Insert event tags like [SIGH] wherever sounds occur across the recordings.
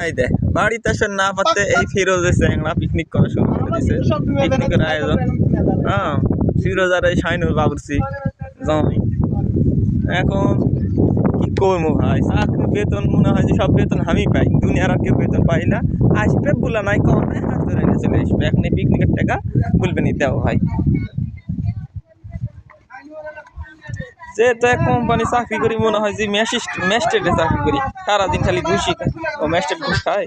এই বাড়িতে না এই চ্যাংড়া পিকনিক করা শুরু করে দিছে পিকনিকের আয়োজন হ্যাঁ ফিরোজ আর এই শাইনুর জমি এখন কি করব ভাই? চাকরি বেতন মনে হয় যে সব বেতন আমি পাই। দুনিয়ার আর কেউ বেতন পাই না। আসবে বলে নাই কম নাই হাত ধরে চলে আসবে। এখন পিকনিকের টাকা বলবে নি দেওয়া ভাই। যে তো এক কোম্পানি চাকরি করি, মনে হয় যে ম্যাসিস্ট ম্যাস্টেটে চাকরি করি। সারাদিন খালি ঘুষি ও ম্যাস্টেট ঘুষ খায়?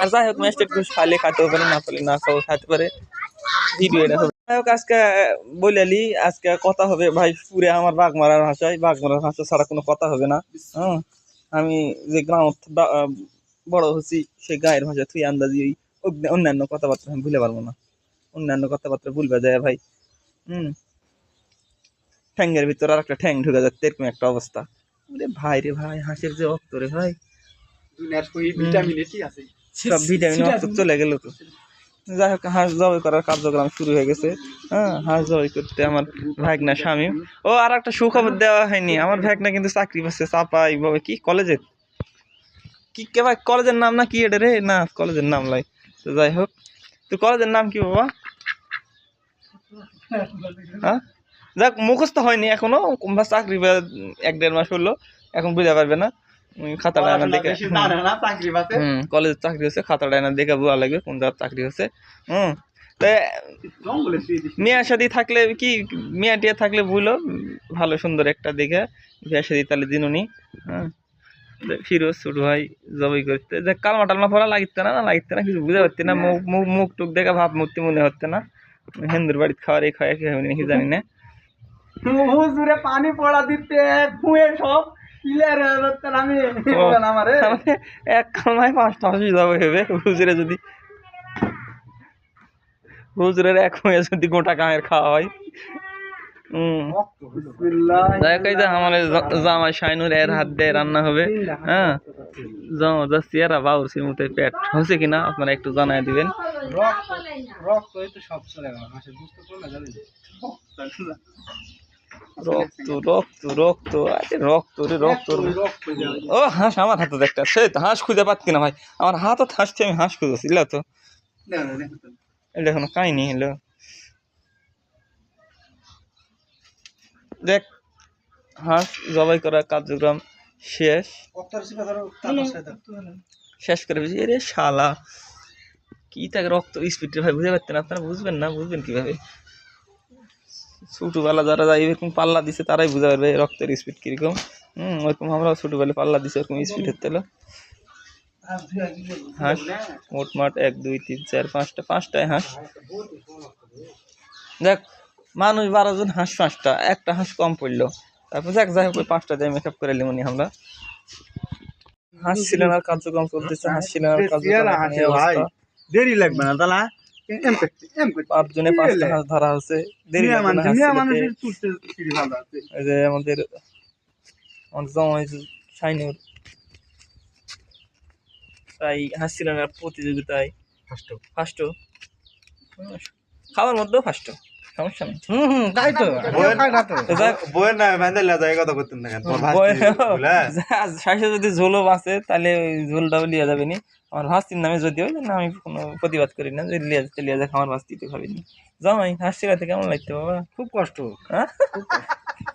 আর যাই হোক ম্যাস্টেট ঘুষ খাইলে খাতেও পারে না পেলে না খাও খাতে পারে। ভিডিও এটা হবে। যাই হোক, আজকে বলেলি আজকে কথা হবে। ভাই, পুরে আমার বাঘ মারার ভাষায় বাঘ মারার ভাষা ছাড়া কোনো কথা হবে না। হ্যাঁ? আমি যে গ্রাম বড় হচ্ছি সেই গায়ের ভাষা তুই আন্দাজি ওই অন্যান্য কথাবার্তা আমি ভুলে পারব না। অন্যান্য কথাবার্তা ভুলবে যায় ভাই। হুম? ঠ্যাঙ্গের ভিতর আর একটা ঠ্যাং ঢুকে যাচ্ছে এরকম একটা অবস্থা। ওরে ভাই রে ভাই হাঁসের যে অক্ত রে ভাই। সব ভিটামিন চলে গেল তো। যাই হোক হাঁস জবাই করার কার্যক্রম শুরু হয়ে গেছে। হ্যাঁ হাঁস জবাই করতে আমার ভাগনা স্বামী। ও আর একটা সুখবর দেওয়া হয়নি। আমার ভাগনা কিন্তু চাকরি পাচ্ছে চাপাই বাবা কি কলেজে কি কে ভাই কলেজের নাম না কি এটা রে? না কলেজের নাম লাই। তো যাই হোক তো কলেজের নাম কি বাবা? হ্যাঁ? যাক মুখস্থ হয়নি এখনও। চাকরি এক দেড় মাস হলো এখন বুঝতে পারবে না। খাতাটা আনা দেখে হুম। না চাকরি কলেজের চাকরি হচ্ছে খাতাটা এনে দেখে বোঝা লাগবে কোন জায়গার চাকরি হচ্ছে। হুম মেয়ের সাথে থাকলে কি মেয়ে টিয়া থাকলে বুঝলো ভালো সুন্দর একটা দেখে। বিয়ের সাথে তাহলে দিনুনি হ্যাঁ। ফিরোজ ছোট ভাই জবাই করতে। যে কালমা টালমা পড়া লাগিতে না না লাগিতে না কিছু বুঝতে পারতি না। মুখ মুখ টুক দেখে ভাব মূর্তি মনে হচ্ছে না। হিন্দুর বাড়িতে খাওয়ার এই খাওয়া খেয়ে নাকি জানি না। হুজুরে পানি পড়া দিতে খুঁয়ে সব আমি আমারে এক পাঁচটা হাসি হবে হুজুরে যদি হুজুরের এক হয়ে যদি গোটা খাওয়া হয়। যাই হোক এই যে জামাই শাইনুর এর হাত দিয়ে রান্না হবে। হ্যাঁ? জামা যাচ্ছি এরা বাউরসির মতো পেট হয়েছে কিনা আপনারা একটু জানাই দিবেন। রক্ত তো সব চলে গেল। বুঝতে পারলে জানেন রক্ত রক্ত রক্ত, আরে রক্ত রে, রক্ত ও, হাঁস আমার হাতে তো, হাঁস খুঁজে পাচ্ছি না ভাই। আমার আমি হাঁস খুঁজেছি ইলা তো। এলো দেখ, হাঁস জবাই করার কার্যক্রম শেষ। শেষ করে বুঝি রে শালা। কি তাকে রক্ত স্পিড ভাই, বুঝতে পারতেন আপনারা? বুঝবেন না, বুঝবেন কীভাবে? ছোটোবেলা যারা যাই এরকম পাল্লা দিছে তারাই বুঝতে পারবে রক্তের স্পিড কীরকম। হুম ওরকম আমরাও ছোটোবেলা পাল্লা দিছে ওরকম স্পিড হতে হলো। হাঁস মোটমাট এক দুই তিন চার পাঁচটা পাঁচটায় হাঁস। দেখ মানুষ বারো জন হাঁস পাঁচটা একটা হাঁস কম পড়ল। তারপর যাক যাই হোক ওই পাঁচটা দিয়ে মেকআপ করে লিমনি আমরা। হাঁস ছিলেন আর কার্যক্রম চলতেছে হাঁস ছিলেন আর কার্যক্রম। দেরি লাগবে না তালা পাঁচজনে পাঁচটা ধরা হচ্ছে। দেরি এই যে আমাদের তাই হাসছিলেন আর প্রতিযোগিতায় ফার্স্ট। ফার্স্ট। খাওয়ার মধ্যেও ফার্স্ট। সমস্যা নেই। হুম হুম তাই তো। বইয়ের- খাই না তো। তো যাক, বইয়ের না ভ্যান্ডেল যায় কথা করতেন না কেন? বই- [LAUGHS] যদি ঝোলও বাঁচে তাহলে ওই ঝোলটাও লিয়া যাবে নি। আমার ভাস্তির নামে যদি হয় না আমি কোনো প্রতিবাদ করি না। যে লিয়া যেতে লিয়া যাক আমার ভাস্তি তো খাবি নি। জামাই হাসছি রাতে কেমন লাগতে বাবা? খুব কষ্ট। হ্যাঁ?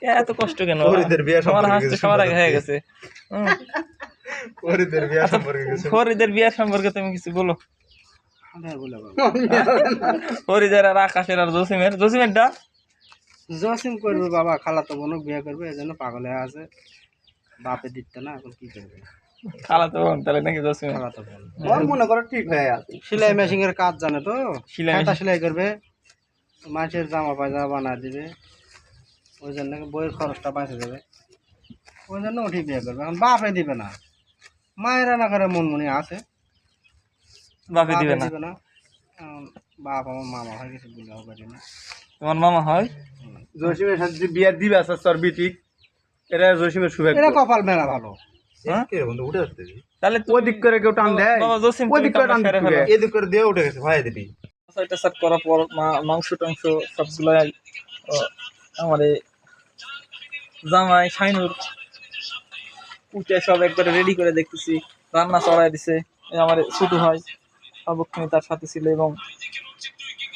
এত কষ্ট কেন? আমার হাসতে সবার আগে হয়ে গেছে। বিয়ে ফরিদের বিয়ার সম্পর্কে তুমি কিছু বলো। আর আকাশের আর জসিমের। জসিমের ডা জসিম করবে বাবা খালা তো বোনও বিয়ে করবে এই জন্য পাগল হয়ে আছে। বাপে দিতে না এখন কি করবে? বোন, তাহলে নাকি বোন ওর মনে করো ঠিক হয়ে আছে। সেলাই মেশিন এর কাজ জানে তো? সেলাই সেলাই করবে মাছের জামা পায়জামা বানা দিবে। ওই জন্য বইয়ের খরচটা বাঁচে যাবে। ওই জন্য উঠি বিয়ে করবে। এখন বাপে দিবে না। মায়েরা না করে মন মনে আছে। বাপে দিবে না। না। বাপ আমার মামা হয় কিছু বলেও পারি না? তোমার মামা হয়? জসিমের সাথে যে বিয়ার দিবে এটা জসিমের শুভেচ্ছা এটা কপাল মেলা ভালো। হ্যাঁ? কে রে বন্ধু উঠে আসতে তাহলে ওই দিক করে কেউ টান দেয়? বাবা জসিম ওই দিক করে টান। এদিক করে দিয়ে উঠে গেছে ভাই দিবি। সাত করার পর মাংস টাংস সবগুলাই আমার জামাই শাইনুর উঠে সব একবারে রেডি করে দেখতেছি। রান্না চড়াই দিছে আমার ছোট ভাই। সর্বক্ষণই তার সাথে ছিল এবং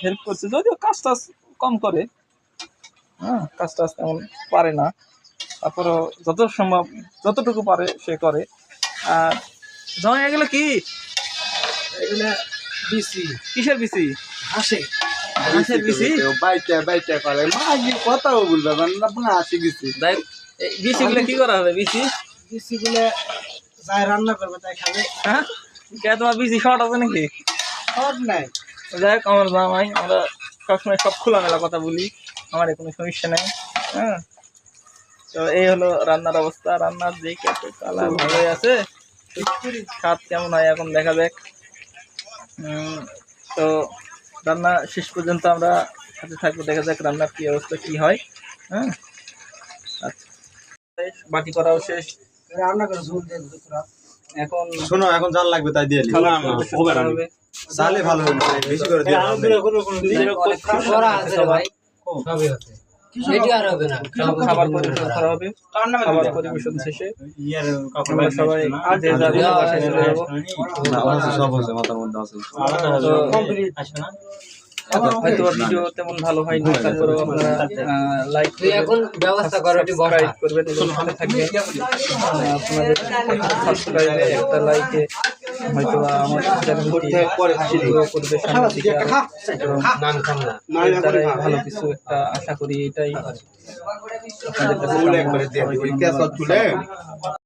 হেল্প করছে। যদিও কাজ টাজ কম করে হ্যাঁ কাজ টাজ তেমন পারে না। তারপরও যত সম্ভব যতটুকু পারে সে করে। আর জমা গেল কি? এগুলো বিসি। কিসের বিসি? হাসে। হাঁসের বিসি বাইটা বাইটা করে। কথাও বলবে না বিসিগুলো কি করা হবে? বিসি? বিসি গুলো যাই রান্না করবে তাই খাবে। হ্যাঁ? কে তোমার বিসি শর্ট আছে নাকি? নাই। যাই হোক আমার জামাই আমরা সবসময় সব খোলামেলা কথা বলি আমার কোনো সমস্যা নেই হ্যাঁ? তো এই হলো রান্নার অবস্থা রান্নার যে কত কালার ভালোই আছে। স্বাদ কেমন হয় এখন দেখা যাক। তো রান্না শেষ পর্যন্ত আমরা সাথে থাকব দেখা যাক রান্নার কি অবস্থা কি হয় হ্যাঁ? আচ্ছা। বাটি করাও শেষ। রান্না করে ঝোল দিয়ে এখন শোনো এখন জাল লাগবে তাই দিয়ে করা হবে। জালে ভালো হবে বেশি করে দিয়ে করা আছে ভাই। খাবার পরিবেশন করা খাবার পরিবেশন শেষে। সবাই আছে। মাথার মধ্যে আছে। তো হয়তো ভিডিও তেমন ভালো হয়নি তারপরেও আপনারা লাইক এখন ব্যবস্থা করো সাবস্ক্রাইব করবেন এবং সাথে থাকবেন। আপনাদের সাবস্ক্রাইবে একটা লাইকে হয়তো আমার চ্যানেলটি গ্রো করবে এবং দ্বারাই ভালো কিছু একটা আশা করি এটাই আপনাদের কাছে